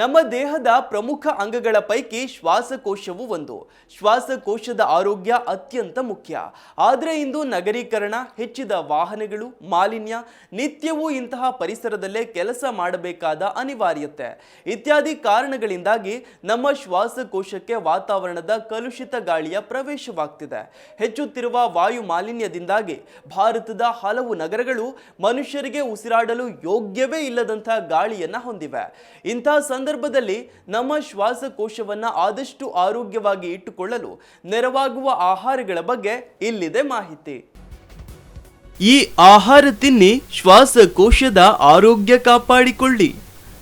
ನಮ್ಮ ದೇಹದ ಪ್ರಮುಖ ಅಂಗಗಳ ಪೈಕಿ ಶ್ವಾಸಕೋಶವು ಒಂದು. ಶ್ವಾಸಕೋಶದ ಆರೋಗ್ಯ ಅತ್ಯಂತ ಮುಖ್ಯ. ಆದರೆ ಇಂದು ನಗರೀಕರಣ, ಹೆಚ್ಚಿದ ವಾಹನಗಳು, ಮಾಲಿನ್ಯ, ನಿತ್ಯವೂ ಇಂತಹ ಪರಿಸರದಲ್ಲೇ ಕೆಲಸ ಮಾಡಬೇಕಾದ ಅನಿವಾರ್ಯತೆ. ಇತ್ಯಾದಿ ಕಾರಣಗಳಿಂದಾಗಿ ನಮ್ಮ ಶ್ವಾಸಕೋಶಕ್ಕೆ ವಾತಾವರಣದ ಕಲುಷಿತ ಗಾಳಿಯ ಪ್ರವೇಶವಾಗ್ತಿದೆ. ಹೆಚ್ಚುತ್ತಿರುವ ವಾಯು ಮಾಲಿನ್ಯದಿಂದಾಗಿ ಭಾರತದ ಹಲವು ನಗರಗಳು ಮನುಷ್ಯರಿಗೆ ಉಸಿರಾಡಲು ಯೋಗ್ಯವೇ ಇಲ್ಲದಂತಹ ಗಾಳಿಯನ್ನ ಹೊಂದಿವೆ. ಇಂತಹ ಸಂದರ್ಭದಲ್ಲಿ ನಮ್ಮ ಶ್ವಾಸಕೋಶವನ್ನ ಆದಷ್ಟು ಆರೋಗ್ಯವಾಗಿ ಇಟ್ಟುಕೊಳ್ಳಲು ನೆರವಾಗುವ ಆಹಾರಗಳ ಬಗ್ಗೆ ಇಲ್ಲಿದೆ ಮಾಹಿತಿ. ಈ ಆಹಾರ ತಿನ್ನಿ ಶ್ವಾಸಕೋಶದ ಆರೋಗ್ಯ ಕಾಪಾಡಿಕೊಳ್ಳಿ.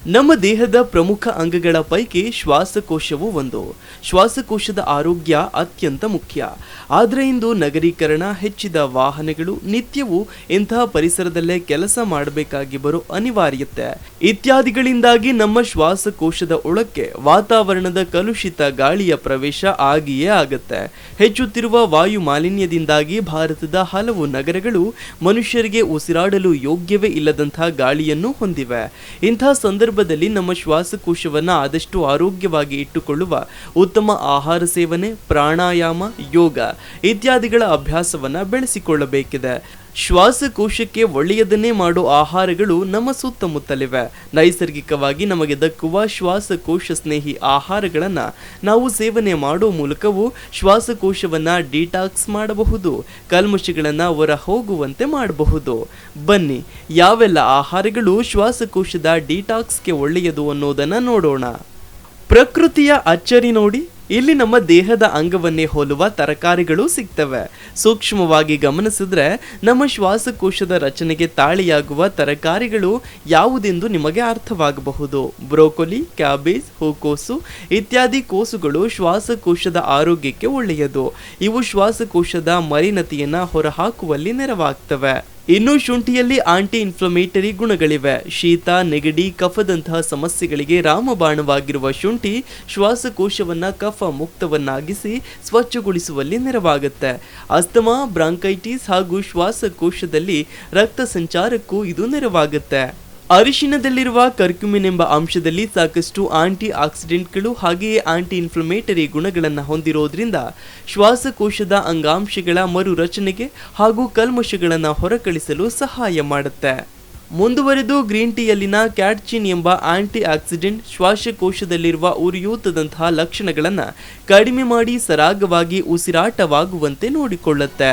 ನಮ್ಮ ದೇಹದ ಪ್ರಮುಖ ಅಂಗಗಳ ಪೈಕಿ ಶ್ವಾಸಕೋಶವು ಒಂದು. ಶ್ವಾಸಕೋಶದ ಆರೋಗ್ಯ ಅತ್ಯಂತ ಮುಖ್ಯ. ಆದರೆ ಇಂದು ನಗರೀಕರಣ ಹೆಚ್ಚಿದ ವಾಹನಗಳು ನಿತ್ಯವೂ ಇಂತಹ ಪರಿಸರದಲ್ಲೇ ಕೆಲಸ ಮಾಡಬೇಕಾಗಿ ಬರೋ ಅನಿವಾರ್ಯತೆ. ಇತ್ಯಾದಿಗಳಿಂದಾಗಿ ನಮ್ಮ ಶ್ವಾಸಕೋಶದ ಒಳಕ್ಕೆ ವಾತಾವರಣದ ಕಲುಷಿತ ಗಾಳಿಯ ಪ್ರವೇಶ ಆಗಿಯೇ ಆಗತ್ತೆ. ಹೆಚ್ಚುತ್ತಿರುವ ವಾಯು ಮಾಲಿನ್ಯದಿಂದಾಗಿ ಭಾರತದ ಹಲವು ನಗರಗಳು ಮನುಷ್ಯರಿಗೆ ಉಸಿರಾಡಲು ಯೋಗ್ಯವೇ ಇಲ್ಲದಂತಹ ಗಾಳಿಯನ್ನು ಹೊಂದಿವೆ. ಇಂತಹ ಸಂದರ್ಭದಲ್ಲಿ ನಮ್ಮ ಶ್ವಾಸಕೋಶವನ್ನ ಆದಷ್ಟು ಆರೋಗ್ಯವಾಗಿ ಇಟ್ಟುಕೊಳ್ಳುವ ಉತ್ತಮ ಆಹಾರ ಸೇವನೆ ಪ್ರಾಣಾಯಾಮ ಯೋಗ ಇತ್ಯಾದಿಗಳ ಅಭ್ಯಾಸವನ್ನ ಬೆಳೆಸಿಕೊಳ್ಳಬೇಕಿದೆ. ಶ್ವಾಸಕೋಶಕ್ಕೆ ಒಳ್ಳೆಯದನ್ನೇ ಮಾಡೋ ಆಹಾರಗಳು ನಮ್ಮ ಸುತ್ತಮುತ್ತಲಿವೆ. ನೈಸರ್ಗಿಕವಾಗಿ ನಮಗೆ ದಕ್ಕುವ ಶ್ವಾಸಕೋಶ ಸ್ನೇಹಿ ಆಹಾರಗಳನ್ನು ನಾವು ಸೇವನೆ ಮಾಡೋ ಮೂಲಕವೂ ಶ್ವಾಸಕೋಶವನ್ನು ಡಿಟಾಕ್ಸ್ ಮಾಡಬಹುದು, ಕಲ್ಮಶಗಳನ್ನು ಹೊರ ಹೋಗುವಂತೆ ಮಾಡಬಹುದು. ಬನ್ನಿ, ಯಾವೆಲ್ಲ ಆಹಾರಗಳು ಶ್ವಾಸಕೋಶದ ಡಿಟಾಕ್ಸ್ಗೆ ಒಳ್ಳೆಯದು ಅನ್ನೋದನ್ನು ನೋಡೋಣ. ಪ್ರಕೃತಿಯ ಅಚ್ಚರಿ ನೋಡಿ. ಇಲ್ಲಿ ನಮ್ಮ ದೇಹದ ಅಂಗವನ್ನೇ ಹೋಲುವ ತರಕಾರಿಗಳು ಸಿಗ್ತವೆ. ಸೂಕ್ಷ್ಮವಾಗಿ ಗಮನಿಸಿದ್ರೆ ನಮ್ಮ ಶ್ವಾಸಕೋಶದ ರಚನೆಗೆ ತಾಳಿಯಾಗುವ ತರಕಾರಿಗಳು ಯಾವುದೆಂದು ನಿಮಗೆ ಅರ್ಥವಾಗಬಹುದು. ಬ್ರೋಕೊಲಿ, ಕ್ಯಾಬೇಜ್, ಹೂಕೋಸು ಇತ್ಯಾದಿ ಕೋಸುಗಳು ಶ್ವಾಸಕೋಶದ ಆರೋಗ್ಯಕ್ಕೆ ಒಳ್ಳೆಯದು. ಇವು ಶ್ವಾಸಕೋಶದ ಮಲಿನತೆಯನ್ನ ಹೊರಹಾಕುವಲ್ಲಿ ನೆರವಾಗ್ತವೆ. ಇನ್ನು ಶುಂಠಿಯಲ್ಲಿ ಆಂಟಿ ಇನ್ಫ್ಲಮೇಟರಿ ಗುಣಗಳಿವೆ. ಶೀತ, ನೆಗಡಿ, ಕಫದಂತಹ ಸಮಸ್ಯೆಗಳಿಗೆ ರಾಮಬಾಣವಾಗಿರುವ ಶುಂಠಿ ಶ್ವಾಸಕೋಶವನ್ನ, ಕಫ ಮುಕ್ತವನ್ನಾಗಿಸಿ ಸ್ವಚ್ಛಗೊಳಿಸುವಲ್ಲಿ ನೆರವಾಗುತ್ತೆ. ಅಸ್ತಮಾ, ಬ್ರಾಂಕೈಟಿಸ್ ಹಾಗೂ ಶ್ವಾಸಕೋಶದಲ್ಲಿ ರಕ್ತ ಸಂಚಾರಕ್ಕೂ ಇದು ನೆರವಾಗುತ್ತೆ. ಅರಿಶಿನದಲ್ಲಿರುವ ಕರ್ಕ್ಯುಮಿನ್ ಎಂಬ ಅಂಶದಲ್ಲಿ ಸಾಕಷ್ಟು ಆಂಟಿ ಆಕ್ಸಿಡೆಂಟ್ಗಳು ಹಾಗೆಯೇ ಆಂಟಿ ಇನ್ಫ್ಲಮೇಟರಿ ಗುಣಗಳನ್ನು ಹೊಂದಿರೋದ್ರಿಂದ ಶ್ವಾಸಕೋಶದ ಅಂಗಾಂಶಗಳ ಮರುರಚನೆಗೆ ಹಾಗೂ ಕಲ್ಮಶಗಳನ್ನು ಹೊರಕಳಿಸಲು ಸಹಾಯ ಮಾಡುತ್ತೆ. ಮುಂದುವರೆದು ಗ್ರೀನ್ ಟೀಯಲ್ಲಿನ ಕ್ಯಾಟ್ಚಿನ್ ಎಂಬ ಆಂಟಿ ಆಕ್ಸಿಡೆಂಟ್ ಶ್ವಾಸಕೋಶದಲ್ಲಿರುವ ಉರಿಯೂತದಂತಹ ಲಕ್ಷಣಗಳನ್ನು ಕಡಿಮೆ ಮಾಡಿ ಸರಾಗವಾಗಿ ಉಸಿರಾಟವಾಗುವಂತೆ ನೋಡಿಕೊಳ್ಳುತ್ತೆ.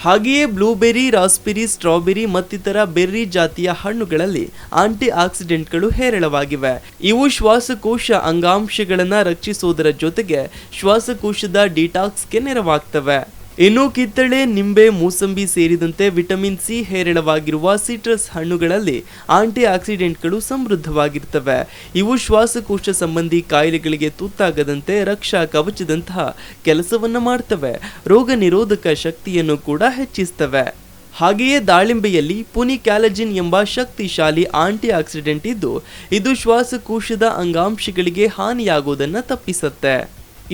ಹಾಗೆಯೇ ಬ್ಲೂಬೆರಿ, ರಾಸ್ಬೆರಿ, ಸ್ಟ್ರಾಬೆರಿ ಮತ್ತಿತರ ಬೆರ್ರಿ ಜಾತಿಯ ಹಣ್ಣುಗಳಲ್ಲಿ ಆಂಟಿ ಆಕ್ಸಿಡೆಂಟ್ಗಳು ಹೇರಳವಾಗಿವೆ. ಇವು ಶ್ವಾಸಕೋಶ ಅಂಗಾಂಶಗಳನ್ನು ರಕ್ಷಿಸುವುದರ ಜೊತೆಗೆ ಶ್ವಾಸಕೋಶದ ಡಿಟಾಕ್ಸ್ಗೆ ನೆರವಾಗ್ತವೆ. ಇನ್ನು ಕಿತ್ತಳೆ, ನಿಂಬೆ, ಮೂಸಂಬಿ ಸೇರಿದಂತೆ ವಿಟಮಿನ್ ಸಿ ಹೇರಳವಾಗಿರುವ ಸಿಟ್ರಸ್ ಹಣ್ಣುಗಳಲ್ಲಿ ಆಂಟಿ ಆಕ್ಸಿಡೆಂಟ್ಗಳು ಸಮೃದ್ಧವಾಗಿರ್ತವೆ. ಇವು ಶ್ವಾಸಕೋಶ ಸಂಬಂಧಿ ಕಾಯಿಲೆಗಳಿಗೆ ತುತ್ತಾಗದಂತೆ ರಕ್ಷಾ ಕವಚದಂತಹ ಕೆಲಸವನ್ನು ಮಾಡ್ತವೆ. ರೋಗ ನಿರೋಧಕ ಶಕ್ತಿಯನ್ನು ಕೂಡ ಹೆಚ್ಚಿಸ್ತವೆ. ಹಾಗೆಯೇ ದಾಳಿಂಬೆಯಲ್ಲಿ ಪುನಿಕ್ಯಾಲಜಿನ್ ಎಂಬ ಶಕ್ತಿಶಾಲಿ ಆಂಟಿ ಆಕ್ಸಿಡೆಂಟ್ ಇದ್ದು, ಇದು ಶ್ವಾಸಕೋಶದ ಅಂಗಾಂಶಗಳಿಗೆ ಹಾನಿಯಾಗುವುದನ್ನು ತಪ್ಪಿಸುತ್ತೆ.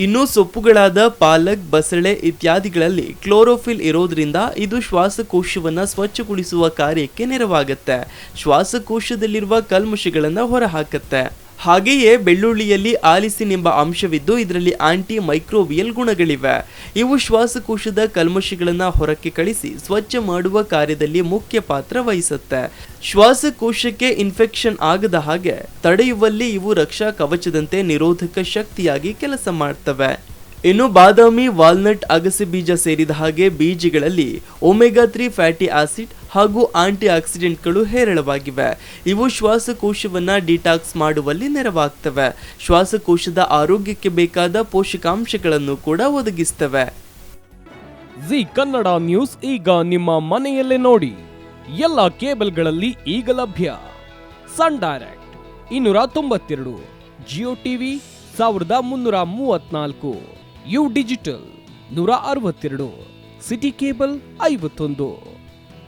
ಇನ್ನು ಸೊಪ್ಪುಗಳಾದ ಪಾಲಕ್, ಬಸಳೆ ಇತ್ಯಾದಿಗಳಲ್ಲಿ ಕ್ಲೋರೋಫಿಲ್ ಇರೋದ್ರಿಂದ ಇದು ಶ್ವಾಸಕೋಶವನ್ನು ಸ್ವಚ್ಛಗೊಳಿಸುವ ಕಾರ್ಯಕ್ಕೆ ನೆರವಾಗುತ್ತೆ. ಶ್ವಾಸಕೋಶದಲ್ಲಿರುವ ಕಲ್ಮಶಗಳನ್ನು ಹೊರಹಾಕತ್ತೆ. ಹಾಗೆಯೇ ಬೆಳ್ಳುಳ್ಳಿಯಲ್ಲಿ ಆಲಿಸಿನ್ ಎಂಬ ಅಂಶವಿದ್ದು, ಇದರಲ್ಲಿ ಆಂಟಿ ಮೈಕ್ರೋಬಿಯಲ್ ಗುಣಗಳಿವೆ. ಇವು ಶ್ವಾಸಕೋಶದ ಕಲ್ಮಶಗಳನ್ನು ಹೊರಕ್ಕೆ ಕಳಿಸಿ ಸ್ವಚ್ಛ ಮಾಡುವ ಕಾರ್ಯದಲ್ಲಿ ಮುಖ್ಯ ಪಾತ್ರ ವಹಿಸುತ್ತೆ. ಶ್ವಾಸಕೋಶಕ್ಕೆ ಇನ್ಫೆಕ್ಷನ್ ಆಗದ ಹಾಗೆ ತಡೆಯುವಲ್ಲಿ ಇವು ರಕ್ಷಾ ಕವಚದಂತೆ ನಿರೋಧಕ ಶಕ್ತಿಯಾಗಿ ಕೆಲಸ ಮಾಡ್ತವೆ. ಇನ್ನು ಬಾದಾಮಿ, ವಾಲ್ನಟ್, ಅಗಸೆ ಬೀಜ ಸೇರಿದ ಹಾಗೆ ಬೀಜಗಳಲ್ಲಿ ಒಮೆಗಾ ತ್ರೀ ಫ್ಯಾಟಿ ಆಸಿಡ್ ಹಾಗೂ ಆಂಟಿ ಆಕ್ಸಿಡೆಂಟ್ಗಳು ಹೇರಳವಾಗಿವೆ. ಇವು ಶ್ವಾಸಕೋಶವನ್ನು ಡಿಟಾಕ್ಸ್ ಮಾಡುವಲ್ಲಿ ನೆರವಾಗ್ತವೆ. ಶ್ವಾಸಕೋಶದ ಆರೋಗ್ಯಕ್ಕೆ ಬೇಕಾದ ಪೋಷಕಾಂಶಗಳನ್ನು ಕೂಡ ಒದಗಿಸ್ತವೆ. ಜಿ ಕನ್ನಡ ನ್ಯೂಸ್ ಈಗ ನಿಮ್ಮ ಮನೆಯಲ್ಲೇ ನೋಡಿ. ಎಲ್ಲ ಕೇಬಲ್ಗಳಲ್ಲಿ ಈಗ ಲಭ್ಯ. ಸನ್ ಡೈರೆಕ್ಟ್ ಇನ್ನೂರ ತೊಂಬತ್ತೆರಡು, ಜಿಯೋ ಟಿವಿ ಸಾವಿರದ ಮುನ್ನೂರ ಮೂವತ್ನಾಲ್ಕು, ಯು ಡಿಜಿಟಲ್ ನೂರ ಅರವತ್ತೆರಡು, ಸಿಟಿ ಕೇಬಲ್ ಐವತ್ತೊಂದು.